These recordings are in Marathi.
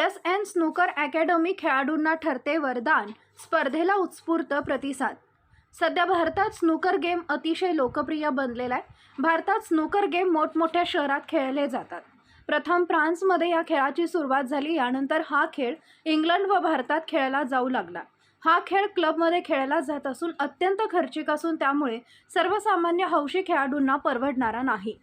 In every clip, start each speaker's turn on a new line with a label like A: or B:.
A: एस एन स्नूकर अकॅडमी खेळाडूंना ठरते वरदान. स्पर्धेला उत्स्फूर्त प्रतिसाद. सध्या भारतात स्नूकर गेम अतिशय लोकप्रिय बनलेला आहे. भारतात स्नूकर गेम मोठमोठ्या शहरात खेळले जातात. प्रथम फ्रान्समध्ये या खेळाची सुरुवात झाली. यानंतर हा खेळ इंग्लंड व भारतात खेळला जाऊ लागला. हा खेळ क्लबमध्ये खेळला जात असून अत्यंत खर्चिक असून त्यामुळे सर्वसामान्य हौशी खेळाडूंना परवडणारा नाही.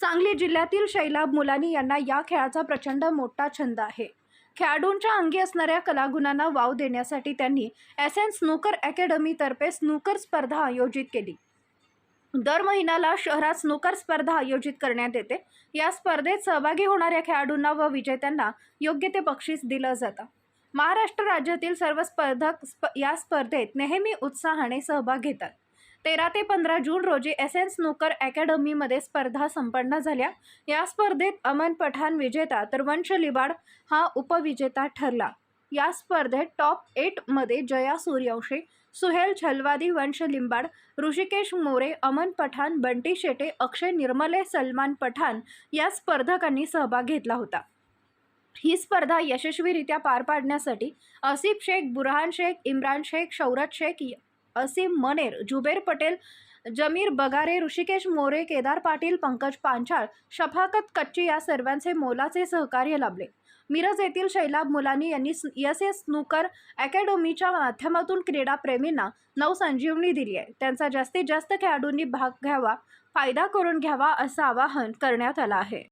A: सांगली जिल्ह्यातील शैलाब मुलानी यांना या खेळाचा प्रचंड मोठा छंद आहे. खेळाडूंच्या अंगी असणाऱ्या कलागुणांना वाव देण्यासाठी त्यांनी एस एन स्नूकर अकॅडमीतर्फे स्नूकर स्पर्धा आयोजित केली. दर महिन्याला शहरात स्नूकर स्पर्धा आयोजित करण्यात येते. या स्पर्धेत सहभागी होणाऱ्या खेळाडूंना व विजेत्यांना योग्य ते बक्षीस दिलं जातं. महाराष्ट्र राज्यातील सर्व स्पर्धक स्प या स्पर्धेत नेहमी उत्साहाने सहभाग घेतात. तेरा ते पंधरा जून रोजी एस एन स्नूकर अकॅडमीमध्ये स्पर्धा संपन्न झाल्या. या स्पर्धेत अमन पठाण विजेता तर वंश लिबाड हा उपविजेता ठरला. या स्पर्धेत टॉप एटमध्ये जया सूर्यवंशी सुहेल छलवादी वंश लिंबाड ऋषिकेश मोरे अमन पठाण बंटी शेटे अक्षय निर्मले सलमान पठाण या स्पर्धकांनी सहभाग घेतला होता. ही स्पर्धा यशस्वीरित्या पार पाडण्यासाठी आसिफ शेख बुरहान शेख इम्रान शेख शौरत शेख असीम मनेर जुबेर पटेल जमीर बगारे ऋषिकेश मोरे केदार पाटील पंकज पांचाळ शफाकत कच्ची या सर्वांचे मोलाचे सहकार्य लाभले. मिरज येथील शैलाब मुलानी यांनी एस एस स्नूकर अकॅडमीच्या माध्यमातून क्रीडाप्रेमींना नवसंजीवनी दिली आहे. त्यांचा जास्तीत जास्त खेळाडूंनी भाग घ्यावा फायदा करून घ्यावा असं आवाहन करण्यात आलं आहे.